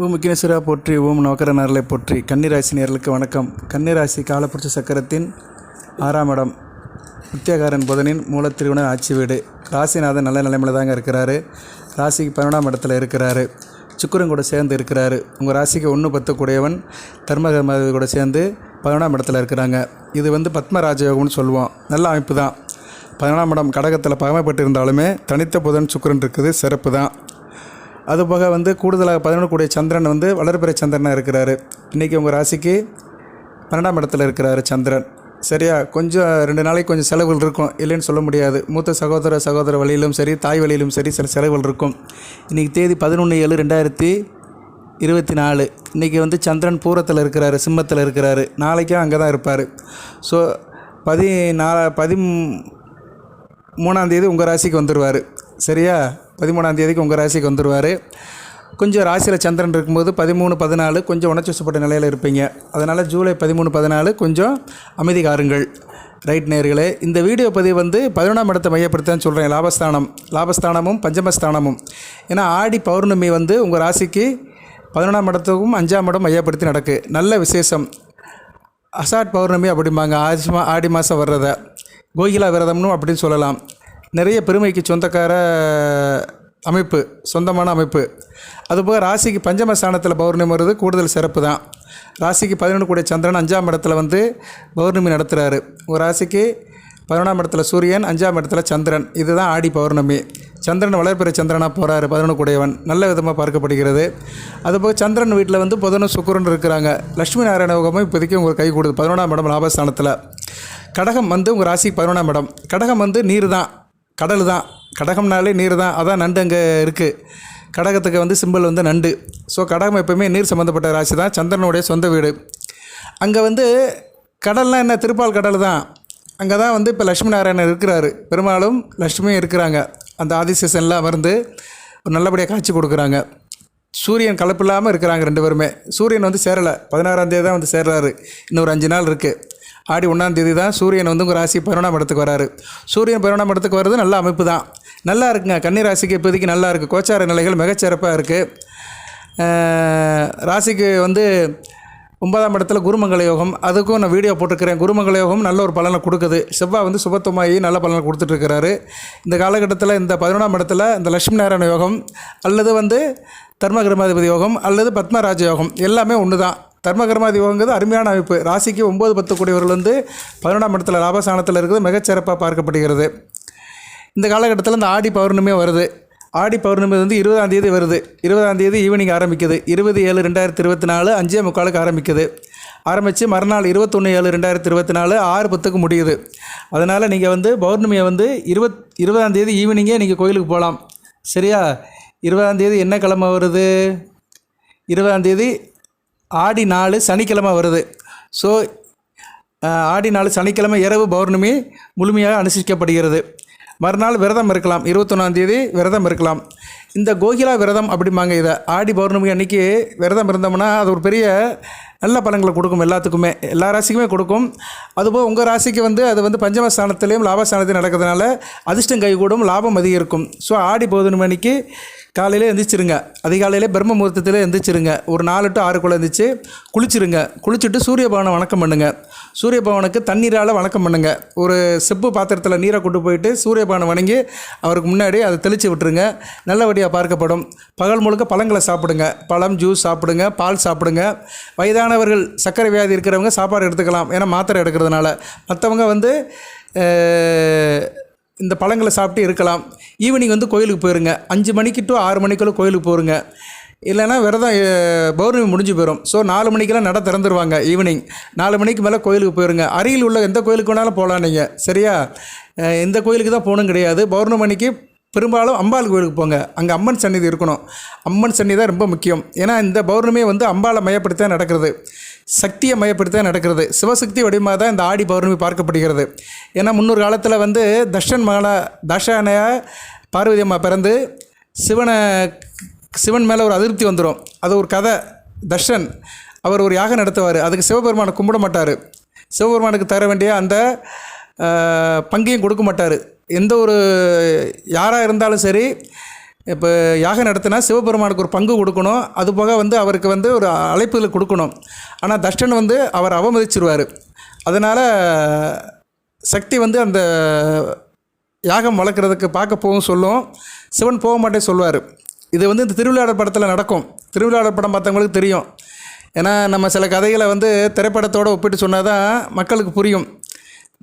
ஓம் விக்னேஸ்வரா போற்றி ஓம் நவக்கர நேரலை போற்றி. கன்னிராசி நேர்களுக்கு வணக்கம். கன்னிராசி காலப்புரட்சி சக்கரத்தின் ஆறாம் இடம். முத்தியகாரன் புதனின் மூலத்திருவன ஆட்சி வீடு. ராசிநாதன் நல்ல நிலைமையில் தாங்க இருக்கிறாரு. ராசிக்கு பன்னெண்டாம் இடத்துல இருக்கிறாரு. சுக்கரன் கூட சேர்ந்து இருக்கிறாரு. உங்கள் ராசிக்கு ஒன்று பத்து கூடியவன் தர்மகர்மாதி கூட சேர்ந்து பதினொன்றாம் இடத்துல இருக்கிறாங்க. இது வந்து பத்மராஜயோகம்னு சொல்லுவோம். நல்ல அமைப்பு தான். பதினொன்றாம் இடம் கடகத்தில் பகமைப்பட்டு இருந்தாலுமே தனித்த புதன் சுக்கரன் இருக்குது. சிறப்பு தான். அதுபோக வந்து கூடுதலாக பதினொன்று கூடிய சந்திரன் வந்து வளர்பிறை சந்திரனாக இருக்கிறாரு. இன்றைக்கி உங்கள் ராசிக்கு பன்னெண்டாம் இடத்துல இருக்கிறாரு சந்திரன். சரியா? கொஞ்சம் ரெண்டு நாளைக்கு கொஞ்சம் செலவுகள் இருக்கும். இல்லைன்னு சொல்ல முடியாது. மூத்த சகோதர சகோதர வழியிலும் சரி தாய் வழியிலும் சரி சில செலவுகள் இருக்கும். இன்றைக்கி தேதி பதினொன்று ஏழு ரெண்டாயிரத்தி இருபத்தி நாலு. இன்றைக்கி வந்து சந்திரன் பூரத்தில் இருக்கிறாரு சிம்மத்தில் இருக்கிறாரு. நாளைக்கும் அங்கே தான் இருப்பார். ஸோ பதி நா பதி மூணாந்தேதி உங்கள் ராசிக்கு வந்துடுவார் சரியா? பதிமூணாம் தேதிக்கு உங்கள் ராசிக்கு வந்துடுவார் கொஞ்சம் ராசியில் சந்திரன் இருக்கும்போது பதிமூணு பதினாலு கொஞ்சம் உணர்ச்சிப்பட்ட நிலையில் இருப்பீங்க. அதனால் ஜூலை பதிமூணு பதினாலு கொஞ்சம் அமைதி காருங்கள். ரைட் நேர்களே இந்த வீடியோ பதிவு வந்து பதினொன்றாம் இடத்தை மையப்படுத்தான் சொல்கிறேன் லாபஸ்தானம் லாபஸ்தானமும் பஞ்சமஸ்தானமும். ஏன்னா ஆடி பௌர்ணமி வந்து உங்கள் ராசிக்கு பதினொன்றாம் இடத்துக்கும் அஞ்சாம் இடம் மையப்படுத்தி நடக்கு. நல்ல விசேஷம். அசாட் பௌர்ணமி அப்படிம்பாங்க. ஆடி மா ஆடி மாதம் வர்றத. கோகிலா விரதம்னு அப்படின்னு சொல்லலாம். நிறைய பெருமைக்கு சொந்தக்கார அமைப்பு சொந்தமான அமைப்பு. அதுபோக ராசிக்கு பஞ்சம ஸ்தானத்தில் பௌர்ணமி வருது கூடுதல் சிறப்பு தான். ராசிக்கு பதினொன்று கூடிய சந்திரன் அஞ்சாம் இடத்துல வந்து பௌர்ணமி நடத்துகிறாரு ஒரு ராசிக்கு பதினொன்றாம் இடத்துல சூரியன் அஞ்சாம் இடத்துல சந்திரன். இதுதான் ஆடி பௌர்ணமி. சந்திரன் வளர்பிறை சந்திரனாக போகிறாரு பதினொன்று கூடையவன். நல்ல விதமாக பார்க்கப்படுகிறது. அதுபோக சந்திரன் வீட்டில் வந்து புதனும் சுக்குரன் இருக்கிறாங்க. லட்சுமி நாராயண யோகமும் இப்போதைக்கு உங்களுக்கு கை கொடுது பதினொன்றாம் இடம் லாபஸ்தானத்தில். கடகம் வந்து உங்கள் ராசிக்கு பதினொன்றாம் இடம். கடகம் வந்து நீர் தான். கடல் தான். கடகம்னாலே நீர் தான். அதான் நண்டு அங்கே இருக்குது கடகத்துக்கு வந்து சிம்பிள் வந்து நண்டு. ஸோ கடகம் எப்போயுமே நீர் சம்மந்தப்பட்ட ராசி தான். சந்திரனுடைய சொந்த வீடு. அங்கே வந்து கடல்னால் என்ன? திருப்பால் கடல் தான். அங்கே தான் வந்து இப்போ லட்சுமி நாராயணன் இருக்கிறாரு. பெரும்பாலும் லட்சுமியும் இருக்கிறாங்க. அந்த ஆதிசேஷன்லாம் அமர்ந்து ஒரு நல்லபடியாக காட்சி கொடுக்குறாங்க. சூரியன் கலப்பில்லாமல் இருக்கிறாங்க ரெண்டு பேருமே. சூரியன் வந்து சேரலை. பதினாறாம் தேதி தான் வந்து சேர்றாரு. இன்னும் ஒரு அஞ்சு நாள் இருக்குது ஆடி ஒன்றாம் தேதி தான் சூரியன் வந்து உங்கள் ராசி பதினொன்றாம் இடத்துக்கு வராரு. சூரியன் பதினொன்றாம் இடத்துக்கு வர்றது நல்ல அமைப்பு தான். நல்லா இருக்குங்க. கன்னி ராசிக்கு இப்போதைக்கு நல்லா இருக்குது கோச்சார நிலைகள் மிகச்சிறப்பாக இருக்குது ராசிக்கு வந்து ஒன்பதாம் இடத்துல குருமங்கள யோகம். அதுக்கும் நான் வீடியோ போட்டிருக்கிறேன். குருமங்கள யோகம் நல்ல ஒரு பலனை கொடுக்குது. செவ்வாய் வந்து சுபத்துவமாகி நல்ல பலனை கொடுத்துட்ருக்கிறாரு. இந்த காலகட்டத்தில் இந்த பதினொன்றாம் இடத்துல இந்த லட்சுமி நாராயண யோகம் அல்லது வந்து தர்மகிரமாதிபதி யோகம் அல்லது பத்மராஜ யோகம் எல்லாமே ஒன்று தான் தர்மகர்மா தீபங்கிறது அருமையான அமைப்பு. ராசிக்கு ஒம்பது பத்து கூடியவர்கள் வந்து பதினொன்றாம் இடத்துல லாபஸ்தானத்தில் இருக்குது. மிகச்சிறப்பாக பார்க்கப்படுகிறது. இந்த காலகட்டத்தில் இந்த ஆடி பௌர்ணமி வருது. ஆடி பௌர்ணமி வந்து இருபதாம் தேதி வருது. இருபதாம் தேதி ஈவினிங் ஆரம்பிக்குது. இருபது ஏழு ரெண்டாயிரத்தி இருபத்தி நாலு அஞ்சே முக்காலுக்கு ஆரம்பிக்குது. ஆரம்பித்து மறுநாள் இருபத்தொன்று ஏழு ரெண்டாயிரத்தி இருபத்தி நாலு ஆறு பத்துக்கு முடியுது. அதனால் நீங்கள் வந்து பௌர்ணமியை வந்து இருபத் இருபதாம் தேதி ஈவினிங்கே நீங்கள் கோயிலுக்கு போகலாம் சரியா? இருபதாம் தேதி என்ன கிழமை வருது? இருபதாம் தேதி ஆடி நாலு சனிக்கிழமை வருது. ஸோ ஆடி நாலு சனிக்கிழமை இரவு பௌர்ணமி முழுமையாக அனுசரிக்கப்படுகிறது மறுநாள் விரதம் இருக்கலாம். இருபத்தொன்னாந்தேதி விரதம் இருக்கலாம். இந்த கோகிலா விரதம் அப்படிம்பாங்க இதை. ஆடி பௌர்ணமி அன்னைக்கு விரதம் இருந்தோம்னா அது ஒரு பெரிய நல்ல பலன்களை கொடுக்கும் எல்லாத்துக்குமே எல்லா ராசிக்குமே கொடுக்கும். அதுபோல் உங்கள் ராசிக்கு வந்து அது வந்து பஞ்சமஸ்தானத்துலேயும் லாபஸ்தானத்திலையும் நடக்கிறதுனால அதிர்ஷ்டம் கைகூடும் லாபம் அதிகரிக்கும். ஸோ ஆடி பதினொன்று மணிக்கு காலையில் எந்திரிச்சிருங்க. அதிகாலையில் பிரம்ம முகூர்த்தத்தில் எந்திரிச்சிருங்க. ஒரு நாலு டு ஆறுக்குள்ளே எந்திரிச்சு குளிச்சிருங்க. குளிச்சுட்டு சூரிய பவனை வணக்கம் பண்ணுங்கள் சூரிய பவனுக்கு தண்ணீரால் வணக்கம் பண்ணுங்கள் ஒரு செப்பு பாத்திரத்தில் நீரை கொண்டு போயிட்டு சூரிய பவனை வணங்கி அவருக்கு முன்னாடி அதை தெளித்து விட்டுருங்க. நல்லபடியாக பார்க்கப்படும். பகல் முழுக்க பழங்களை சாப்பிடுங்க. பழம் ஜூஸ் சாப்பிடுங்க. பால் சாப்பிடுங்க. வயதான வயதானவர்கள் சர்க்கரை வியாதி இருக்கிறவங்க சாப்பாடு எடுத்துக்கலாம். ஏன்னா மாத்திரை எடுக்கிறதுனால. மற்றவங்க வந்து இந்த பழங்களை சாப்பிட்டு இருக்கலாம். ஈவினிங் வந்து கோயிலுக்கு போயிருங்க. அஞ்சு மணிக்கு டு ஆறு மணிக்குள்ளே கோயிலுக்கு போருங்க. இல்லைன்னா விரதம் பௌர்ணமி முடிஞ்சு போயிடும் ஸோ நாலு மணிக்கெல்லாம் நட திறந்துருவாங்க ஈவினிங் நாலு மணிக்கு மேலே கோயிலுக்கு போயிருங்க. அருகில் உள்ள எந்த கோயிலுக்கு வேணாலும் போகலாம் நீங்கள் சரியா? இந்த கோயிலுக்கு தான் போகணும் கிடையாது. பௌர்ணமணிக்கு பெரும்பாலும் அம்பாள் கோயிலுக்கு போங்க. அங்கே அம்மன் சன்னிதி இருக்கணும். அம்மன் சன்னிதி தான் ரொம்ப முக்கியம். ஏன்னா இந்த பௌர்ணமி வந்து அம்பாளை மையப்படுத்தி தான் நடக்கிறது. சக்தியை மையப்படுத்தி தான் நடக்கிறது. சிவசக்தி வடிவமாக தான் இந்த ஆடி பௌர்ணமி பார்க்கப்படுகிறது. ஏன்னா முன்னொரு காலத்தில் வந்து தர்ஷன் மகன தர்ஷனைய பார்வதி அம்மா பிறந்து சிவனை சிவன் மேலே ஒரு அதிருப்தி வந்துடும் அது ஒரு கதை. தர்ஷன் அவர் ஒரு யாகம் நடத்துவார். அதுக்கு சிவபெருமானை கும்பிட மாட்டார். சிவபெருமானுக்கு தர வேண்டிய அந்த பங்கையும் கொடுக்க மாட்டார். எந்த ஒரு யாராக இருந்தாலும் சரி இப்போ யாகம் நடத்தினா சிவபெருமானுக்கு ஒரு பங்கு கொடுக்கணும். அதுபோக வந்து அவருக்கு வந்து ஒரு அழைப்புதல் கொடுக்கணும். ஆனால் தஷ்டன் வந்து அவர் அவமதிச்சிருவார். அதனால் சக்தி வந்து அந்த யாகம் வளர்க்குறதுக்கு பார்க்க போகும் சொல்லும். சிவன் போக மாட்டே சொல்லுவார். இது வந்து இந்த திருவிழாடர் படத்தில் நடக்கும். திருவிழாடர் படம் பார்த்தவங்களுக்கு தெரியும். ஏன்னா நம்ம சில கதைகளை வந்து திரைப்படத்தோடு ஒப்பிட்டு சொன்னால் தான் மக்களுக்கு புரியும்.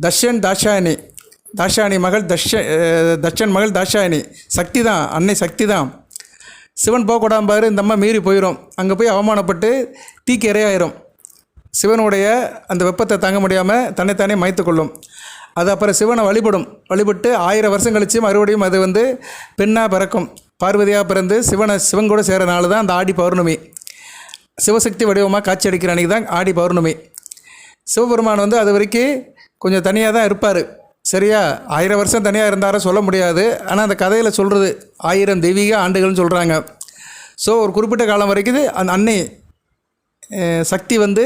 தர்ஷன் தாஷாயணி. தாஷாயணி மகள் தர்ஷ தட்சன் தர்ஷன் மகள் தாஷாயணி. சக்தி தான் அன்னை சக்தி தான் சிவன் போகக்கூடாம பாரு இந்த அம்மா மீறி போயிடும் அங்கே போய் அவமானப்பட்டு தீக்கு இரையாயிரும். சிவனுடைய அந்த வெப்பத்தை தாங்க முடியாமல் தன்னைத்தானே மாய்த்து கொள்ளும். அது அப்புறம் சிவனை வழிபடும். வழிபட்டு ஆயிரம் வருஷம் கழிச்சு மறுபடியும் அது வந்து பெண்ணாக பிறக்கும். பார்வதியாக பிறந்து சிவனை சிவன் கூட சேர நாள் தான் அந்த ஆடி பௌர்ணமி. சிவசக்தி வடிவமாக காட்சி அடிக்கிற அன்றைக்கி தான் ஆடி பௌர்ணமி. சிவபெருமான் வந்து அது வரைக்கும் கொஞ்சம் தனியாக தான் இருப்பார். சரியா? ஆயிரம் வருஷம் தனியாக இருந்தார சொல்ல முடியாது. ஆனால் அந்த கதையில் சொல்கிறது ஆயிரம் தெய்வீக ஆண்டுகள்னு சொல்கிறாங்க ஸோ ஒரு குறிப்பிட்ட காலம் வரைக்கும் அந்த அன்னை சக்தி வந்து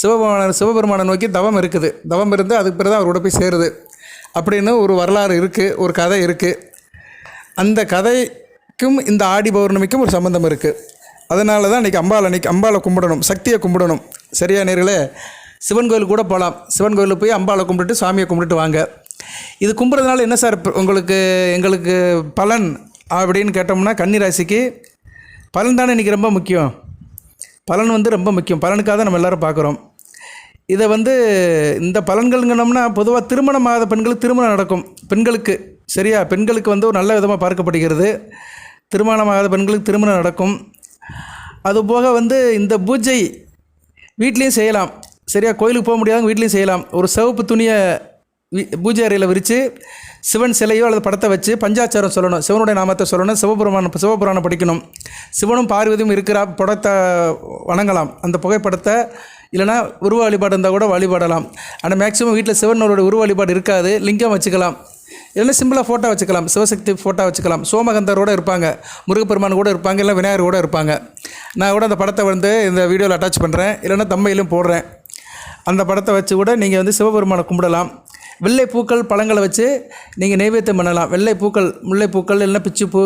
சிவபெருமான சிவபெருமானை நோக்கி தவம் இருக்குது. தவம் இருந்து அதுக்கு பிறகு தான் அவரோட போய் சேருது. அப்படின்னு ஒரு வரலாறு இருக்குது ஒரு கதை இருக்குது அந்த கதைக்கும் இந்த ஆடி பௌர்ணமிக்கும் ஒரு சம்மந்தம் இருக்குது அதனால தான் இன்றைக்கி அம்பாள் அன்றைக்கி அம்பாளை கும்பிடணும். சக்தியை கும்பிடணும். சரியா நேர்களே? சிவன் கோயில் கூட போகலாம் சிவன் கோயிலுக்கு போய் அம்பாவை கும்பிட்டுட்டு சாமியை கும்பிட்டுட்டு வாங்க. இது கும்பிட்றதுனால என்ன சார் உங்களுக்கு எங்களுக்கு பலன் அப்படின்னு கேட்டோம்னா கன்னிராசிக்கு பலன் தானே இன்றைக்கி ரொம்ப முக்கியம். பலன் வந்து ரொம்ப முக்கியம். பலனுக்காக தான் நம்ம எல்லாரும் பார்க்குறோம். இதை வந்து இந்த பலன்கள்ங்கனோம்னா பொதுவாக திருமணம் ஆகாத பெண்களுக்கு திருமணம் நடக்கும். பெண்களுக்கு சரியா? பெண்களுக்கு வந்து ஒரு நல்ல விதமாக பார்க்கப்படுகிறது. திருமணமாகாத பெண்களுக்கு திருமணம் நடக்கும். அதுபோக வந்து இந்த பூஜை வீட்லேயும் செய்யலாம். சரியாக கோயிலுக்கு போக முடியாதவங்க வீட்லேயும் செய்யலாம். ஒரு சிவப்பு துணியை பூஜை அறையில் விரித்து சிவன் சிலையோ அல்லது படத்தை வச்சு பஞ்சாச்சாரம் சொல்லணும். சிவனுடைய நாமத்தை சொல்லணும். சிவபுராணம் சிவபுராணம் படிக்கணும். சிவனும் பார்வதியும் இருக்கிற படத்தை வணங்கலாம். அந்த புகைப்படத்தை இல்லைனா உருவ வழிபாடு இருந்தால் கூட வழிபாடலாம். ஆனால் மேக்ஸிமம் வீட்டில் சிவனோட உருவ வழிபாடு இருக்காது. லிங்கம் வச்சுக்கலாம். இல்லைன்னா சிம்பிளாக ஃபோட்டோ வச்சுக்கலாம். சிவசக்தி ஃபோட்டோ வச்சுக்கலாம். சோமகந்தரோட இருப்பாங்க. முருகப்பெருமான் கூட இருப்பாங்க. இல்லை விநாயகர் கூட இருப்பாங்க. நான் கூட அந்த படத்தை வந்து இந்த வீடியோவில் அட்டாச் பண்ணுறேன் இல்லைன்னா தம்மையிலும் போடுறேன். அந்த படத்தை வச்சு கூட நீங்கள் வந்து சிவபெருமானை கும்பிடலாம். வெள்ளை பூக்கள் பழங்களை வச்சு நீங்கள் நைவேத்தியம் பண்ணலாம். வெள்ளை பூக்கள் முல்லை பூக்கள் இல்லைன்னா பிச்சுப்பூ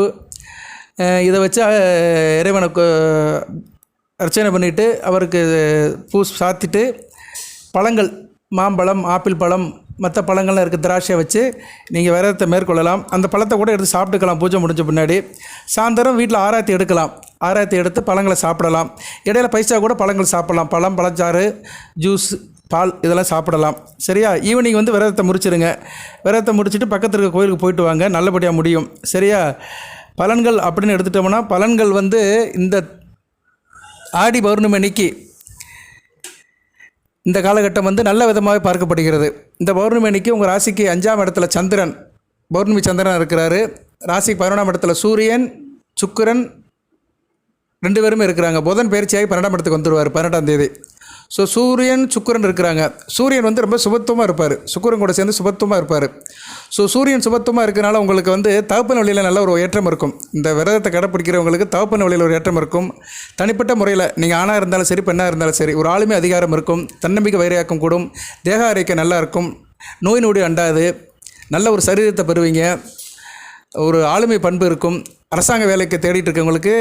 இதை வச்சு இறைவனுக்கு அர்ச்சனை பண்ணிவிட்டு அவருக்கு பூ சாத்திட்டு பழங்கள் மாம்பழம் ஆப்பிள் பழம் மற்ற பழங்கள்லாம் இருக்குது திராட்சை வச்சு நீங்கள் விரதத்தை மேற்கொள்ளலாம். அந்த பழத்தை கூட எடுத்து சாப்பிட்டுக்கலாம் பூஜை முடிஞ்ச பின்னாடி. சாயந்தரம் வீட்டில் ஆராய்த்தி எடுக்கலாம். ஆராய்த்தி எடுத்து பழங்களை சாப்பிடலாம். இடையில பைசா கூட பழங்கள் சாப்பிடலாம். பழம் பழச்சாறு ஜூஸ் பால் இதெல்லாம் சாப்பிடலாம். சரியா? ஈவினிங் வந்து விரதத்தை முடிச்சிருங்க. விரதத்தை முடிச்சுட்டு பக்கத்தில் இருக்க கோயிலுக்கு போயிட்டு வாங்க. நல்லபடியாக முடியும். சரியா? பலன்கள் அப்படின்னு எடுத்துட்டோம்னா பலன்கள் வந்து இந்த ஆடி பௌர்ணமி அன்னைக்கு இந்த காலகட்டம் வந்து நல்ல விதமாக பார்க்கப்படுகிறது. இந்த பௌர்ணமி அன்னைக்கு உங்கள் ராசிக்கு அஞ்சாம் இடத்துல சந்திரன் பௌர்ணமி சந்திரன் இருக்கிறாரு. ராசிக்கு பதினொன்றாம் இடத்துல சூரியன் சுக்கிரன் ரெண்டு பேருமே இருக்கிறாங்க. புதன் பயிற்சியாகி பன்னெண்டாம் இடத்துக்கு வந்துடுவார் பன்னெண்டாம் தேதி. ஸோ சூரியன் சுக்கிரன் இருக்கிறாங்க. சூரியன் வந்து ரொம்ப சுபத்துவமாக இருப்பார். சுக்கரன் கூட சேர்ந்து சுபத்துவமாக இருப்பார். ஸோ சூரியன் சுபத்துவமாக இருக்கிறனால உங்களுக்கு வந்து தகப்பன வழியில் நல்ல ஒரு ஏற்றம் இருக்கும். இந்த விரதத்தை கடைப்பிடிக்கிறவங்களுக்கு தகப்பன வழியில் ஒரு ஏற்றம் இருக்கும். தனிப்பட்ட முறையில் நீங்கள் ஆணாக இருந்தாலும் சரி பெண்ணாக இருந்தாலும் சரி ஒரு ஆளுமை அதிகாரம் இருக்கும். தன்னம்பிக்கை வைரையாக்கம் கூடும். தேக ஆரோக்கியம் நல்லா இருக்கும். நோய் நொடி அண்டாது. நல்ல ஒரு சரீரத்தை பெறுவீங்க. ஒரு ஆளுமை பண்பு இருக்கும். அரசாங்க வேலைக்கு தேடிட்டு இருக்கவங்களுக்கு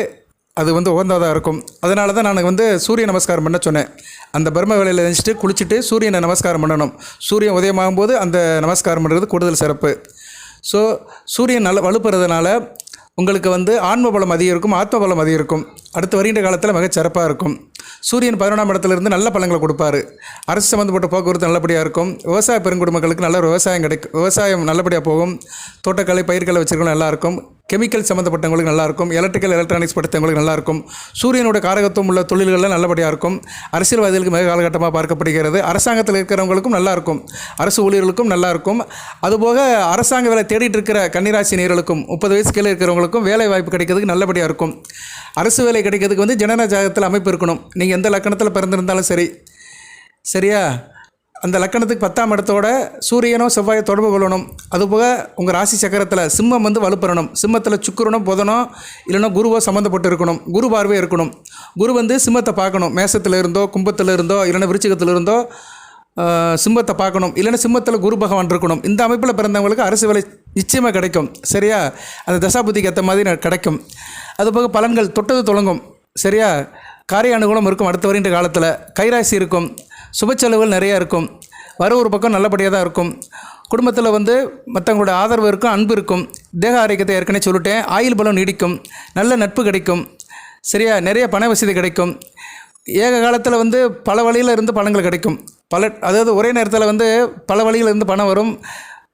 அது வந்து உகந்ததாக இருக்கும். அதனால தான் நான் வந்து சூரிய நமஸ்காரம் பண்ண சொன்னேன். அந்த பிரம்ம வேலையில் நினச்சிட்டு குளிச்சுட்டு சூரியனை நமஸ்காரம் பண்ணணும். சூரியன் உதயமாகும் போது அந்த நமஸ்காரம் பண்ணுறது கூடுதல் சிறப்பு. ஸோ சூரியன் நல்ல வலுப்புறதுனால உங்களுக்கு வந்து ஆன்ம பலம் அதிகம் இருக்கும் ஆத்ம பலம் அதிகம் இருக்கும் அடுத்து வருகின்ற காலத்தில் மிகச் சிறப்பாக இருக்கும். சூரியன் பதினொன்றாம் இடத்துலேருந்து நல்ல பழங்களை கொடுப்பாரு. அரசு சம்மந்தப்பட்ட போக்குவரத்து நல்லபடியாக இருக்கும். விவசாய பெருங்குடும்பங்களுக்கு நல்ல விவசாயம் கிடைக்கும் விவசாயம் நல்லபடியாக போகும். தோட்டக்கலை பயிர்களை வச்சுருக்கணும் நல்லாயிருக்கும் கெமிக்கல் சம்மந்தப்பட்டவங்களுக்கு நல்லாயிருக்கும். எலக்ட்ரிக்கல் எலக்ட்ரானிக்ஸ் படித்தவங்களுக்கு நல்லாயிருக்கும். சூரியனோட காரகத்துவம் உள்ள தொழில்கள்லாம் நல்லபடியாக இருக்கும். அரசியல்வாதிகளுக்கு மிக காலகட்டமாக பார்க்கப்படுகிறது. அரசாங்கத்தில் இருக்கிறவங்களுக்கும் நல்லாயிருக்கும். அரசு ஊழியர்களுக்கும் நல்லாயிருக்கும். அதுபோக அரசாங்க வேலை தேடிட்டு இருக்கிற கன்னிராசி நேர்களுக்கும் முப்பது வயசு கீழே இருக்கிறவங்களுக்கும் வேலை வாய்ப்பு கிடைக்கிறதுக்கு நல்லபடியாக இருக்கும். அரசு வேலை கிடைக்கிறதுக்கு வந்து ஜனன அமைப்பு இருக்கணும். நீங்கள் எந்த லக்கணத்தில் பிறந்திருந்தாலும் சரி. சரியா? அந்த லக்கணத்துக்கு பத்தாம் இடத்தோட சூரியனோ செவ்வாயோ தொடர்பு கொள்ளணும். அதுபோக உங்கள் ராசி சக்கரத்தில் சிம்மம் வந்து வலுப்பெறணும். சிம்மத்தில் சுக்கிரனோ புதனோ இல்லைன்னா குருவோ சம்மந்தப்பட்டு இருக்கணும். குரு பார்வை இருக்கணும். குரு வந்து சிம்மத்தை பார்க்கணும். மேசத்தில் இருந்தோ கும்பத்தில் இருந்தோ இல்லைன்னா விருச்சிகத்தில் இருந்தோ சிம்மத்தை பார்க்கணும். இல்லைன்னா சிம்மத்தில் குரு பகவான் இருக்கணும். இந்த அமைப்பில் பிறந்தவங்களுக்கு அரசு வேலை நிச்சயமாக கிடைக்கும். சரியா? அந்த தசாபுத்திக்கு ஏற்ற மாதிரி கிடைக்கும். அதுபோக பலன்கள் தொட்டது தொடங்கும். சரியா? காரிய அனுகூலம் இருக்கும் அடுத்த வருகின்ற காலத்தில். கைராசி இருக்கும். சுப செலவுகள் நிறையா இருக்கும். வர ஒரு பக்கம் நல்லபடியாக தான் இருக்கும். குடும்பத்தில் வந்து மற்றவங்களோட ஆதரவு இருக்கும் அன்பு இருக்கும். தேக ஆரோக்கியத்தை ஏற்கனவே சொல்லிட்டேன். ஆயுள் பலம் நீடிக்கும். நல்ல நட்பு கிடைக்கும். சரியா? நிறைய பண வசதி கிடைக்கும். ஏக காலத்தில் வந்து பல வழியில் இருந்து பணங்கள் கிடைக்கும். பல அதாவது ஒரே நேரத்தில் வந்து பல வழியில் இருந்து பணம் வரும்.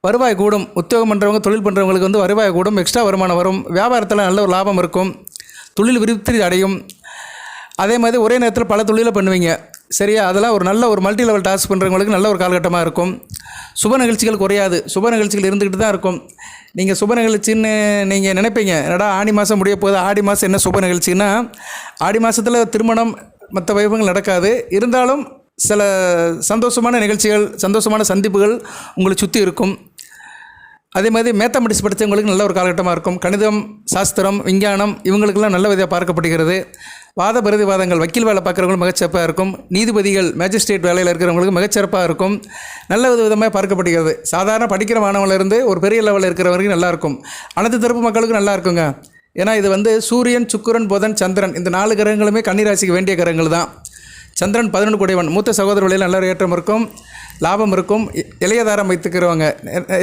வருவாய் கூடும். உத்தியோகம் பண்ணுறவங்க தொழில் பண்ணுறவங்களுக்கு வந்து வருவாய் கூடும். எக்ஸ்ட்ரா வருமானம் வரும். வியாபாரத்தில் நல்ல ஒரு லாபம் இருக்கும். தொழில் விருத்தி அடையும். அதே மாதிரி ஒரே நேரத்தில் பல தொழிலை பண்ணுவீங்க. சரியா? அதெல்லாம் ஒரு நல்ல ஒரு மல்டி லெவல் டாஸ்க் பண்ணுறவங்களுக்கு நல்ல ஒரு காலகட்டமாக இருக்கும். சுப நிகழ்ச்சிகள் குறையாது. சுப நிகழ்ச்சிகள் இருந்துக்கிட்டு தான் இருக்கும். நீங்கள் சுப நிகழ்ச்சின்னு நீங்கள் நினைப்பீங்க. என்னடா ஆடி மாதம் முடிய போகுது. ஆடி மாதம் என்ன சுப நிகழ்ச்சின்னா ஆடி மாதத்தில் திருமணம் மற்ற வைபவங்கள் நடக்காது. இருந்தாலும் சில சந்தோஷமான நிகழ்ச்சிகள் சந்தோஷமான சந்திப்புகள் உங்களை சுற்றி இருக்கும். அதே மாதிரி மேத்தமெட்டிக்ஸ் படித்தவங்களுக்கு நல்ல ஒரு காலகட்டமாக இருக்கும். கணிதம் சாஸ்திரம் விஞ்ஞானம் இவங்களுக்கெல்லாம் நல்ல விதையாக பார்க்கப்படுகிறது. வாத பிரதிவாதங்கள் வக்கீல் வேலை பார்க்குறவங்களுக்கு மிகச்சிறப்பாக இருக்கும். நீதிபதிகள் மேஜிஸ்ட்ரேட் வேலையில் இருக்கிறவங்களுக்கு மிகச்சிறப்பாக இருக்கும். நல்ல வித விதமாக பார்க்கப்படுகிறது. சாதாரண படிக்கிற மாணவனிலிருந்து ஒரு பெரிய லெவலில் இருக்கிறவரைக்கும் நல்லாயிருக்கும் அனைத்து தரப்பு மக்களுக்கும் நல்லா இருக்குங்க. ஏன்னா இது வந்து சூரியன் சுக்கரன் புதன் சந்திரன் இந்த நாலு கிரகங்களுமே கன்னிராசிக்கு வேண்டிய கிரகங்கள் தான். சந்திரன் பதினொன்று குடைவன் மூத்த சகோதர வழியில் நல்ல ஒரு ஏற்றம் இருக்கும் லாபம் இருக்கும். இளையதாரம் வைத்துக்கிறவங்க.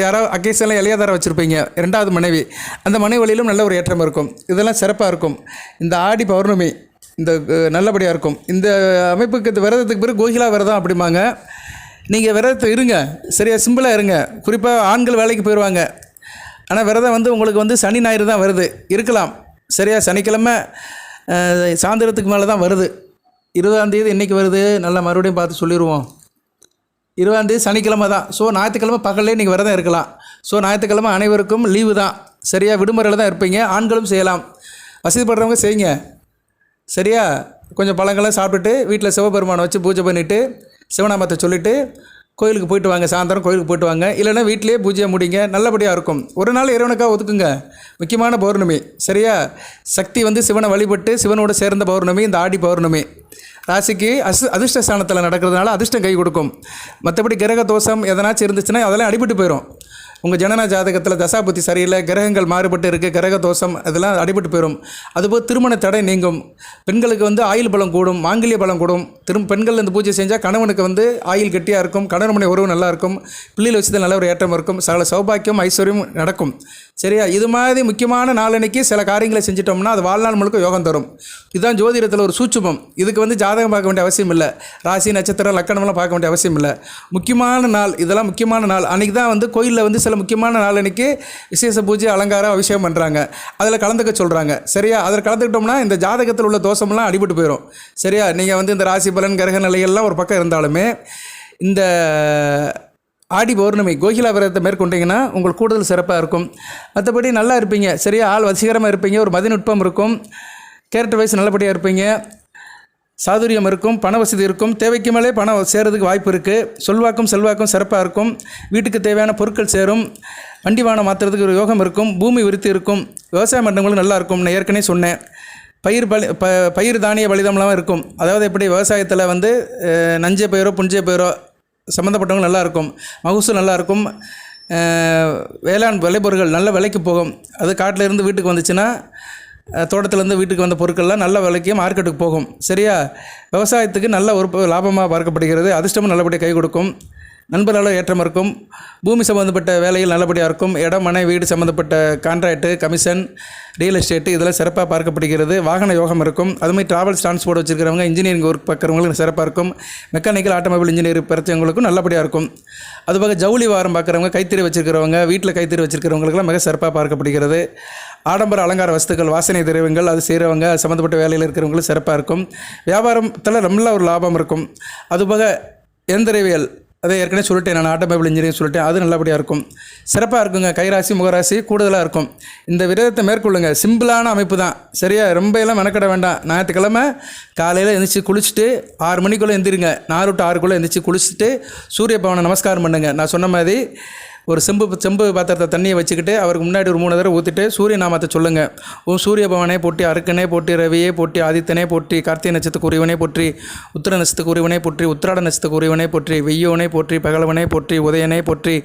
யாரோ அக்கேஷனில் இளையதாரம் வச்சுருப்பீங்க. ரெண்டாவது மனைவி. அந்த மனைவி வழியிலும் நல்ல ஒரு ஏற்றம் இருக்கும். இதெல்லாம் சிறப்பாக இருக்கும். இந்த ஆடி பௌர்ணமி இந்த நல்லபடியாக இருக்கும். இந்த அமைப்புக்கு இந்த விரதத்துக்கு பிறகு கோகிலா விரதம் அப்படிம்பாங்க. நீங்கள் விரதத்தை இருங்க. சரியா சிம்பிளாக இருங்க. குறிப்பாக ஆண்கள் வேலைக்கு போயிடுவாங்க ஆனால் விரதம் வந்து உங்களுக்கு வந்து சனி ஞாயிறு தான் வருது. இருக்கலாம். சரியா சனிக்கிழமை சாயந்தரத்துக்கு மேலே தான் வருது. இருபதாந்தேதி என்றைக்கு வருது. நல்லா மறுபடியும் பார்த்து சொல்லிடுவோம் இருபதாந்தேதி சனிக்கிழமை தான். ஸோ ஞாயிற்றுக்கிழமை பகல்லே நீங்கள் விரதம் இருக்கலாம். ஸோ ஞாயிற்றுக்கிழமை அனைவருக்கும் லீவு தான். சரியாக விடுமுறையில் தான் இருப்பீங்க. ஆண்களும் செய்யலாம். வசதிப்படுறவங்க செய்யுங்க. சரியா? கொஞ்சம் பழங்களை சாப்பிட்டுட்டு வீட்டில் சிவபெருமானை வச்சு பூஜை பண்ணிவிட்டு சிவநாமத்தை சொல்லிவிட்டு கோயிலுக்கு போயிட்டு வாங்க சாயந்தரம் கோயிலுக்கு போயிட்டு வாங்க. இல்லைன்னா வீட்டிலேயே பூஜையை முடிங்க நல்லபடியாக இருக்கும். ஒரு நாள் இறைவனுக்காக ஒதுக்குங்க. முக்கியமான பௌர்ணமி. சரியா? சக்தி வந்து சிவனை வழிபட்டு சிவனோட சேர்ந்த பௌர்ணமி இந்த ஆடி பௌர்ணமி. ராசிக்கு அசு அதிர்ஷ்ட ஸ்தானத்தில் நடக்கிறதுனால அதிர்ஷ்டம் கை கொடுக்கும். மற்றபடி கிரக தோஷம் எதனாச்சும் இருந்துச்சுன்னா அதெல்லாம் அடிபட்டு போயிடும் உங்கள் ஜனன ஜாதகத்தில் தசாபுத்தி சரியில்லை கிரகங்கள் மாறுபட்டு இருக்குது கிரக தோஷம் அதெல்லாம் அடிபட்டு போயிடும் அதுபோல் திருமண தடை நீங்கும். பெண்களுக்கு வந்து ஆயுள் பலம் கூடும் மாங்கல்ய பலம் கூடும். திரும் பெண்கள் இந்த பூஜை செஞ்சால் கணவனுக்கு வந்து ஆயுள் கெட்டியாக இருக்கும் கணவன் உறவு நல்லா இருக்கும் பிள்ளைகள் வச்சது நல்ல ஒரு ஏற்றம் இருக்கும். சில சௌபாக்கியம் ஐஸ்வர்யம் நடக்கும். சரியா? இது மாதிரி முக்கியமான நாளன்னைக்கு சில காரியங்களை செஞ்சிட்டோம்னா அது வாழ்நாள் முழுக்க யோகம் தரும். இதுதான் ஜோதிடத்தில் ஒரு சூட்சமம். இதுக்கு வந்து ஜாதகம் பார்க்க வேண்டிய அவசியம் இல்லை. ராசி நட்சத்திரம் லக்கணம்லாம் பார்க்க வேண்டிய அவசியம் இல்லை. முக்கியமான நாள் இதெல்லாம் முக்கியமான நாள். அன்றைக்கி தான் வந்து கோயிலில் வந்து சில முக்கியமான நாள் அன்னைக்கு விசேஷ பூஜை அலங்காரம் அபிஷேகம் பண்ணுறாங்க அதில் கலந்துக்க சொல்கிறாங்க சரியா? அதில் கலந்துக்கிட்டோம்னா இந்த ஜாதகத்தில் உள்ள தோஷமெல்லாம் அடிபட்டு போயிடும் சரியா? நீங்கள் வந்து இந்த ராசி பலன் கிரக நிலையெல்லாம் ஒரு பக்கம் இருந்தாலுமே இந்த ஆடி பௌர்ணமி கோகிலா விரதத்தை மேற்கொண்டீங்கன்னா உங்களுக்கு கூடுதல் சிறப்பாக இருக்கும். மற்றபடி நல்லா இருப்பீங்க. சரியா? ஆள் வசீகரமாக இருப்பீங்க. ஒரு மதிநுட்பம் இருக்கும். கேரக்டர் வைஸ் நல்லபடியாக இருப்பீங்க. சாதுரியம் இருக்கும் பண வசதி இருக்கும் தேவைக்கு மேலே பணம் சேரதுக்கு வாய்ப்பு இருக்குது சொல்வாக்கும் செல்வாக்கும் சிறப்பாக இருக்கும். வீட்டுக்கு தேவையான பொருட்கள் சேரும். வண்டி வாகனம் மாற்றுறதுக்கு ஒரு யோகம் இருக்கும். பூமி விருத்தி இருக்கும். விவசாயம் பண்ணுறவங்களும் நல்லா இருக்கும். நான் ஏற்கனவே சொன்னேன். பயிர் பலி ப பயிர் தானிய பலிதம்லாம் இருக்கும். அதாவது எப்படி விவசாயத்தில் வந்து நஞ்சை பயிரோ புஞ்சை பயிரோ சம்மந்தப்பட்டவங்க நல்லா இருக்கும். மகசூல் நல்லா இருக்கும். வேளாண் விளைபொருட்கள் நல்ல விலைக்கு போகும். அது காட்டில் இருந்து வீட்டுக்கு வந்துச்சுன்னா தோட்டத்துலேருந்து வீட்டுக்கு வந்த பொருட்கள்லாம் நல்ல விலைக்கு மார்க்கெட்டுக்கு போகும். சரியா? விவசாயத்துக்கு நல்ல ஒரு லாபமாக பார்க்கப்படுகிறது. அதிர்ஷ்டமும் நல்லபடியாக கை கொடுக்கும். நண்பர்களால் ஏற்றம் இருக்கும். பூமி சம்மந்தப்பட்ட வேலைகள் நல்லபடியாக இருக்கும். இடம் மனை வீடு சம்மந்தப்பட்ட கான்ட்ராக்டு கமிஷன் ரியல் எஸ்டேட்டு இதெல்லாம் சிறப்பாக பார்க்கப்படுகிறது. வாகன யோகம் இருக்கும். அதுமாதிரி ட்ராவல்ஸ் டிரான்ஸ்போர்ட் வச்சுருக்கிறவங்க இன்ஜினியரிங் ஒர்க் பார்க்குறவங்களுக்கு சிறப்பாக இருக்கும். மெக்கானிக்கல் ஆட்டோமொபைல் இன்ஜினியர் படித்தவங்களுக்கும் நல்லபடியாக இருக்கும். அதுபோக ஜவுளி வாரம் பார்க்குறவங்க கைத்தறி வச்சுருக்கிறவங்க வீட்டில் கைத்தறி வச்சுருக்கிறவங்களுக்குலாம் மிக சிறப்பாக பார்க்கப்படுகிறது. ஆடம்பர அலங்கார வஸ்துக்கள் வாசனை திரவியங்கள் அது செய்கிறவங்க சம்மந்தப்பட்ட வேலையில் இருக்கிறவங்களும் சிறப்பாக இருக்கும். வியாபாரத்தில் ரொம்ப ஒரு லாபம் இருக்கும். அதுபோக எந்திரவியல் அதை ஏற்கனவே சொல்லிட்டேன் நான் ஆட்டோமொபைல் இன்ஜினியரிங் சொல்லிட்டேன் அது நல்லபடியாக இருக்கும். சிறப்பாக இருக்குங்க கைராசி முகராசி கூடுதலாக இருக்கும். இந்த விரதத்தை மேற்கொள்ளுங்க. சிம்பிளான அமைப்பு தான். சரியா? ரொம்ப எல்லாம் மெனக்கட வேண்டாம். ஞாயிற்றுக்கிழமை காலையில் எழுந்திரிச்சு குளிச்சுட்டு ஆறு மணிக்குள்ளே எழுந்திருங்க நாலு டு ஆறுக்குள்ளே எழுந்திரிச்சு குளிச்சுட்டு சூரிய பவனை நமஸ்காரம் பண்ணுங்கள் நான் சொன்ன மாதிரி ஒரு செம்பு செம்பு பாத்திரத்தை தண்ணியை வச்சுக்கிட்டு அவருக்கு முன்னாடி ஒரு மூணு தடவை ஊற்றிட்டு சூரிய நாமத்தை சொல்லுங்கள் ஓ சூரிய பவனே போட்டி அருக்கனே போட்டி ரவியே போட்டி ஆதித்தனே போட்டி கார்த்திகை நட்சத்துக்கு உரியவனே போற்றி உத்திர நட்சத்துக்கு உரியவனே போற்றி உத்திராட நட்சத்துக்கு உரியவனே போற்றி வெய்யோனே போற்றி பகலவனே போற்றி உதயனே போற்றி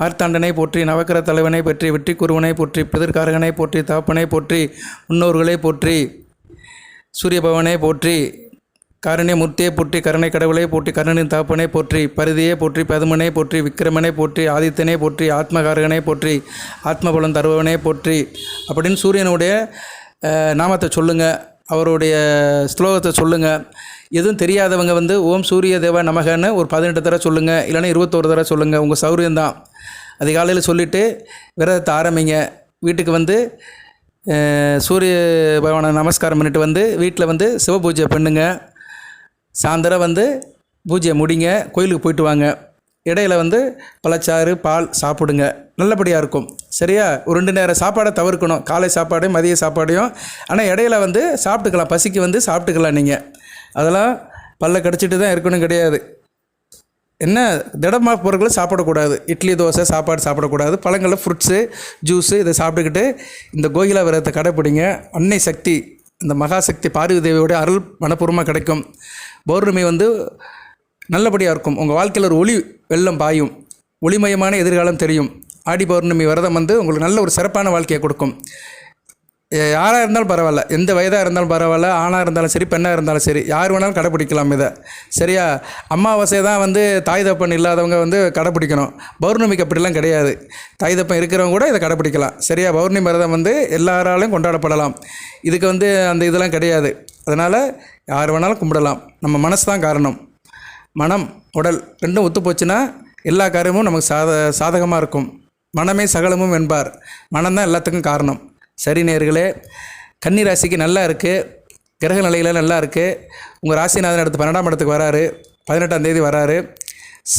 மார்த்தாண்டனை போற்றி நவக்கிர தலைவனை பற்றி வெற்றி குருவனை போற்றி பிதற்காரகனை போற்றி தகப்பனை போற்றி முன்னோர்களை போற்றி சூரிய பவனே போற்றி காரணே மூர்த்தியை போற்றி கருணை கடவுளை போற்றி கருணின் தாப்பனை போற்றி பரிதியை போற்றி பதுமனை போற்றி விக்கிரமனை போற்றி ஆதித்தனை போற்றி ஆத்மகாரகனை போற்றி ஆத்மபலம் தருபவனை போற்றி அப்படின்னு சூரியனுடைய நாமத்தை சொல்லுங்கள் அவருடைய ஸ்லோகத்தை சொல்லுங்கள் எதுவும் தெரியாதவங்க வந்து ஓம் சூரிய தேவ நமகன்னு ஒரு பதினெட்டு தடவை சொல்லுங்கள் இல்லைன்னா இருபத்தோரு தடவை சொல்லுங்கள் உங்கள் சௌரியம்தான் அதிகாலையில் சொல்லிவிட்டு விரதத்தை ஆரம்பிங்க. வீட்டுக்கு வந்து சூரிய பகவானை நமஸ்காரம் பண்ணிட்டு வந்து வீட்டில் வந்து சிவபூஜை பண்ணுங்கள் சாயந்தரம் வந்து பூஜையை முடிங்க கோயிலுக்கு போயிட்டு வாங்க. இடையில வந்து பழச்சாறு பால் சாப்பிடுங்க. நல்லபடியாக இருக்கும். சரியா? ஒரு ரெண்டு நேரம் சாப்பாடை தவிர்க்கணும். காலை சாப்பாடையும் மதிய சாப்பாடையும். ஆனால் இடையில வந்து சாப்பிட்டுக்கலாம். பசிக்கு வந்து சாப்பிட்டுக்கலாம் நீங்கள் அதெல்லாம் பல்ல கடிச்சிட்டு தான் இருக்கணும் கிடையாது. என்ன? திடமாக பொருட்களை சாப்பிடக்கூடாது. இட்லி தோசை சாப்பாடு சாப்பிடக்கூடாது. பழங்களில் ஃப்ரூட்ஸு ஜூஸு இதை சாப்பிட்டுக்கிட்டு இந்த கோகிலா விரதத்தை கடைப்பிடிங்க. அன்னை சக்தி இந்த மகாசக்தி பார்வதி தேவியோடைய அருள் மனப்பூர்வமாக கிடைக்கும். பௌர்ணமி வந்து நல்லபடியாக இருக்கும். உங்கள் வாழ்க்கையில் ஒரு ஒளி வெள்ளம் பாயும். ஒளிமயமான எதிர்காலம் தெரியும். ஆடி பௌர்ணமி விரதம் வந்து உங்களுக்கு நல்ல ஒரு சிறப்பான வாழ்க்கையை கொடுக்கும். யாராக இருந்தாலும் பரவாயில்ல. எந்த வயதாக இருந்தாலும் பரவாயில்ல ஆணாக இருந்தாலும் சரி பெண்ணாக இருந்தாலும் சரி யார் வேணாலும் கடைப்பிடிக்கலாம் இதை. சரியா? அமாவாசை தான் வந்து தாய் தப்பன் இல்லாதவங்க வந்து கடைப்பிடிக்கணும். பௌர்ணமிக்கு அப்படிலாம் கிடையாது. தாய் தப்பன் இருக்கிறவங்க கூட இதை கடைப்பிடிக்கலாம். சரியா? பௌர்ணமி விரதம் வந்து எல்லாராலையும் கொண்டாடப்படலாம். இதுக்கு வந்து அந்த இதெல்லாம் கிடையாது. அதனால் யார் வேணாலும் கும்பிடலாம். நம்ம மனசு தான் காரணம். மனம் உடல் ரெண்டும் ஒத்து போச்சுன்னா எல்லா காரியமும் நமக்கு சாத சாதகமாக இருக்கும். மனமே சகலமும் என்பார். மனம்தான் எல்லாத்துக்கும் காரணம். சரி நேர்களே கன்னி ராசிக்கு நல்லா இருக்குது கிரக நிலையில் நல்லா இருக்குது உங்கள் ராசிநாதன் அடுத்து பன்னெண்டாம் இடத்துக்கு வராரு பதினெட்டாம் தேதி வராரு.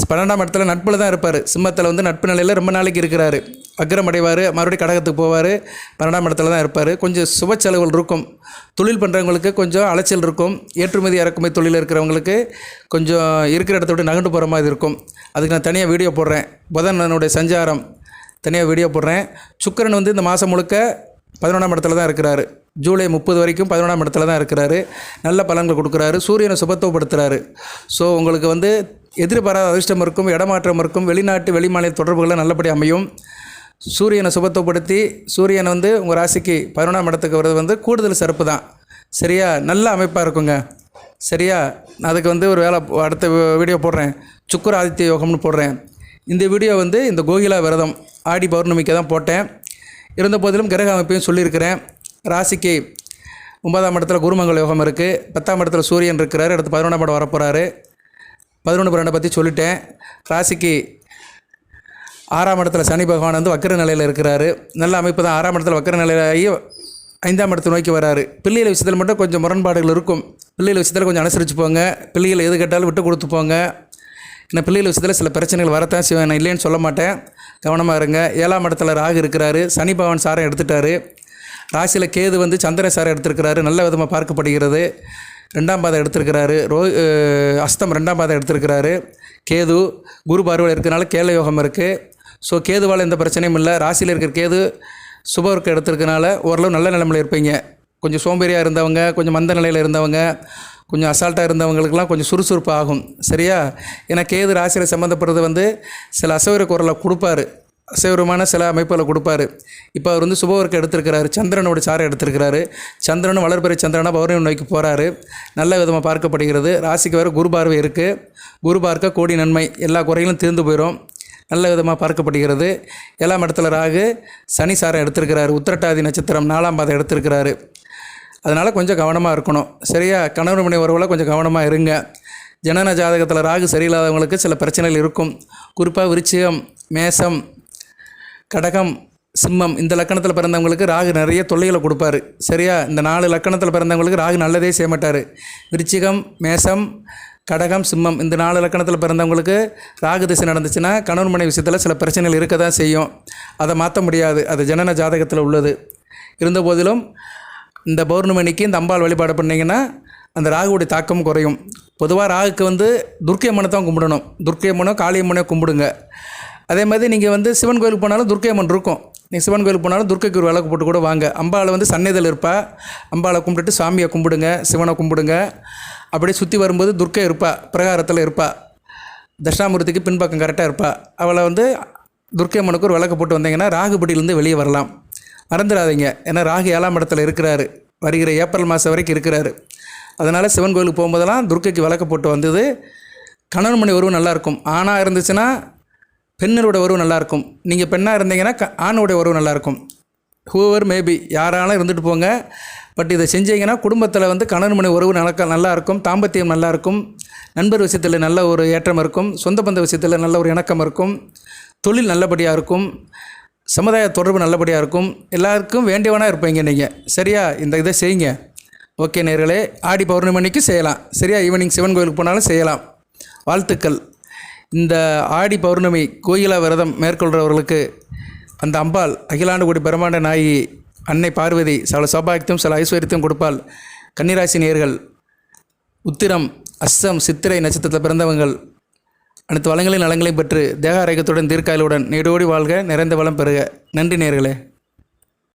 பன்னெண்டாம் இடத்துல நட்பில் தான் இருப்பார். சிம்மத்தில் வந்து நட்பு நிலையில் ரொம்ப நாளைக்கு இருக்கிறாரு. அக்ரம் அடைவார் மறுபடியும் கடகத்துக்கு போவார் பன்னெண்டாம் இடத்துல தான் இருப்பார். கொஞ்சம் சுப செலவுகள் இருக்கும். தொழில் பண்ணுறவங்களுக்கு கொஞ்சம் அலைச்சல் இருக்கும். ஏற்றுமதி இறக்குமதி தொழில் இருக்கிறவங்களுக்கு கொஞ்சம் இருக்கிற இடத்த விட்டு நகண்டு போகிற மாதிரி இருக்கும். அதுக்கு நான் தனியாக வீடியோ போடுறேன். புதனனுடைய சஞ்சாரம். தனியாக வீடியோ போடுறேன். சுக்கிரன் வந்து இந்த மாதம் முழுக்க பதினொன்றாம் இடத்துல தான் இருக்கிறாரு. ஜூலை முப்பது வரைக்கும் பதினொன்றாம் இடத்துல தான் இருக்கிறாரு. நல்ல பலன்கள் கொடுக்குறாரு. சூரியனை சுபத்துவப்படுத்துகிறாரு ஸோ உங்களுக்கு வந்து எதிர்பாராத அதிர்ஷ்டம் இருக்கும் இடமாற்றம் இருக்கும் வெளிநாட்டு வெளிமாநில தொடர்புகளை நல்லபடி அமையும். சூரியனை சுபத்துவப்படுத்தி சூரியன் வந்து உங்கள் ராசிக்கு பதினொன்றாம் இடத்துக்கு வர்றது வந்து கூடுதல் சிறப்பு தான். சரியா? நல்ல அமைப்பாக இருக்குங்க. சரியா? நான் அதுக்கு வந்து ஒரு வேலை அடுத்த வீடியோ போடுறேன். சுக்கர ஆதித்ய யோகம்னு போடுறேன். இந்த வீடியோ வந்து இந்த கோகிலா விரதம் ஆடி பௌர்ணமிக்கு தான் போட்டேன். இருந்த போதிலும் கிரக அமைப்பையும் சொல்லியிருக்கிறேன். ராசிக்கு ஒன்பதாம் இடத்துல குருமங்கல யோகம் இருக்குது பத்தாம் இடத்துல சூரியன் இருக்கிறாரு. அடுத்து பதினொன்றாம் இடம் வரப்போகிறாரு பதினொன்று பன்னெண்டை பற்றி சொல்லிட்டேன். ராசிக்கு ஆறாம் இடத்துல சனி பகவான் வந்து வக்கர நிலையில் இருக்கிறாரு. நல்ல அமைப்பு தான். ஆறாம் இடத்துல வக்கர நிலையாகி ஐந்தாம் இடத்தை நோக்கி வராரு. பிள்ளைகள் விஷயத்தில் மட்டும் கொஞ்சம் முரண்பாடுகள் இருக்கும். பிள்ளைகள் விஷயத்தில் கொஞ்சம் அனுசரித்து போங்க. பிள்ளைகள் எது கேட்டாலும் விட்டு கொடுத்து போங்க. ஏன்னா பிள்ளைகள் விஷயத்தில் சில பிரச்சனைகள் வரத்தான் செய்வேன் நான் இல்லைன்னு சொல்ல மாட்டேன். கவனமாக இருங்க. ஏழாம் இடத்துல ராகு இருக்கிறாரு. சனி பவன் சாரம் எடுத்துட்டாரு. ராசியில் கேது வந்து சந்திர சாரம் எடுத்திருக்கிறாரு. நல்ல விதமாக பார்க்கப்படுகிறது. ரெண்டாம் பாதம் எடுத்திருக்கிறாரு. ரோ அஸ்தம் ரெண்டாம் பாதம் எடுத்திருக்கிறாரு. கேது குரு பார்வையில் இருக்கிறனால கேல யோகம் இருக்குது ஸோ கேதுவால் எந்த பிரச்சனையும் இல்லை. ராசியில் இருக்கிற கேது சுபவர்க்கு எடுத்திருக்கனால ஓரளவு நல்ல நிலைமையில் இருப்பீங்க. கொஞ்சம் சோம்பேறியாக இருந்தவங்க கொஞ்சம் மந்த நிலையில் இருந்தவங்க கொஞ்சம் அசால்ட்டாக இருந்தவங்களுக்கெல்லாம் கொஞ்சம் சுறுசுறுப்பு ஆகும். சரியா? ஏன்னா கேது ராசியில் சம்மந்தப்படுறது வந்து சில அசௌகரிய குரலை கொடுப்பாரு. அசைவரமான சில அமைப்புகளை கொடுப்பாரு. இப்போ அவர் வந்து சுபவர்க்கு எடுத்திருக்கிறாரு. சந்திரனோட சாரை எடுத்திருக்கிறாரு. சந்திரனும் வளர்பிறை சந்திரனாக பௌர்ணமி நோய்க்கு போகிறாரு நல்ல விதமாக பார்க்கப்படுகிறது. ராசிக்கு வேறு குரு பார்வை இருக்குது குரு பார்க்க கோடி நன்மை. எல்லா குறைகளும் தீர்ந்து போயிடும் நல்ல விதமாக பார்க்கப்படுகிறது. ஏழாம் இடத்துல ராகு சனி சாரம் எடுத்திருக்கிறாரு. உத்திரட்டாதி நட்சத்திரம் நாலாம் பாதை எடுத்திருக்கிறாரு. அதனால் கொஞ்சம் கவனமாக இருக்கணும். சரியா? கணவன் மனை உறவில் கொஞ்சம் கவனமாக இருங்க. ஜனன ஜாதகத்தில் ராகு சரியில்லாதவங்களுக்கு சில பிரச்சனைகள் இருக்கும். குறிப்பாக விருச்சிகம் மேசம் கடகம் சிம்மம் இந்த லக்கணத்தில் பிறந்தவங்களுக்கு ராகு நிறைய தொல்லைகளை கொடுப்பாரு. சரியா? இந்த நாலு லக்கணத்தில் பிறந்தவங்களுக்கு ராகு நல்லதே செய்ய மாட்டார். விருச்சிகம் மேசம் கடகம் சிம்மம் இந்த நாலு லக்கணத்தில் பிறந்தவங்களுக்கு ராகு திசை நடந்துச்சுன்னா கணவன் மனை விஷயத்தில் சில பிரச்சனைகள் இருக்க தான் செய்யும். அதை மாற்ற முடியாது. அது ஜனன ஜாதகத்தில் உள்ளது. இருந்த போதிலும் இந்த பௌர்ணமிக்கு இந்த அம்பாள் வழிபாடு பண்ணிங்கன்னா அந்த ராகுவுடைய தாக்கம் குறையும். பொதுவாக ராகுக்கு வந்து துர்க்கை அம்மனை தான் கும்பிடணும். துர்க்கை அம்மனோ காளி அம்மனோ கும்பிடுங்க. அதே மாதிரி நீங்கள் வந்து சிவன் கோயிலுக்கு போனாலும் துர்க்கை அம்மன் இருக்கும். நீங்கள் சிவன் கோயிலுக்கு போனாலும் துர்க்கைக்கு ஒரு விளக்கு போட்டு கூட வாங்க. அம்பாளை வந்து சன்னதியில் இருப்பா. அம்பாளை கும்பிட்டுட்டு சாமியை கும்பிடுங்க சிவனை கும்பிடுங்க. அப்படியே சுற்றி வரும்போது துர்க்கை இருப்பா பிரகாரத்தில் இருப்பா. தட்சிணாமூர்த்திக்கு பின்பக்கம் கரெக்டாக இருப்பா. அவளை வந்து துர்க்கை அம்மனுக்கு ஒரு விளக்கு போட்டு வந்தீங்கன்னா ராகுபடியிலேருந்து வெளியே வரலாம். மறந்துடாதீங்க. ஏன்னா ராகு ஏழாம் இடத்துல இருக்கிறாரு. வருகிற ஏப்ரல் மாதம் வரைக்கும் இருக்கிறாரு. அதனால் சிவன் கோயிலுக்கு போகும்போதெல்லாம் துர்க்கைக்கு விளக்கு போட்டு வந்தது. கணவன் மணி உறவு நல்லாயிருக்கும் ஆணாக இருந்துச்சுன்னா பெண்ணோட உறவு நல்லாயிருக்கும் நீங்கள் பெண்ணாக இருந்தீங்கன்னா க ஆணுடைய உறவு நல்லாயிருக்கும் ஹூவர் மேபி யாராலும் இருந்துட்டு போங்க. பட் இதை செஞ்சீங்கன்னா குடும்பத்தில் வந்து கணவன் மணி உறவு நடக்க நல்லாயிருக்கும் தாம்பத்தியம் நல்லாயிருக்கும் நண்பர் விஷயத்தில் நல்ல ஒரு ஏற்றம் இருக்கும். சொந்த பந்த விஷயத்தில் நல்ல ஒரு இணக்கம் இருக்கும். தொழில் நல்லபடியாக இருக்கும். சமுதாய தொடர்பு நல்லபடியாக இருக்கும். எல்லாருக்கும் வேண்டியவனாக இருப்பீங்க நீங்கள் சரியா? இந்த இதை செய்யுங்க. ஓகே நேர்களே ஆடி பௌர்ணமிக்கு செய்யலாம். சரியா? ஈவினிங் சிவன் கோயிலுக்கு போனாலும் செய்யலாம். வாழ்த்துக்கள். இந்த ஆடி பௌர்ணமி கோயிலா விரதம் மேற்கொள்கிறவர்களுக்கு அந்த அம்பாள் அகிலாண்டுகுடி பிரம்மாண்ட நாயி அன்னை பார்வதி சில சௌபாகியத்தையும் சில ஐஸ்வர்யத்தையும் கொடுப்பாள். கன்னிராசி நேர்கள் உத்திரம் அஸ்ஸம் சித்திரை நட்சத்திரத்தில் பிறந்தவங்கள் அனைத்து வளங்களின் நலங்களையும் பெற்று தேக ஆரோக்கியத்துடன் தீர்க்காயலுடன் நீடோடி வாழ்க நிறைந்த வளம் பெறுக. நன்றி நேர்களே.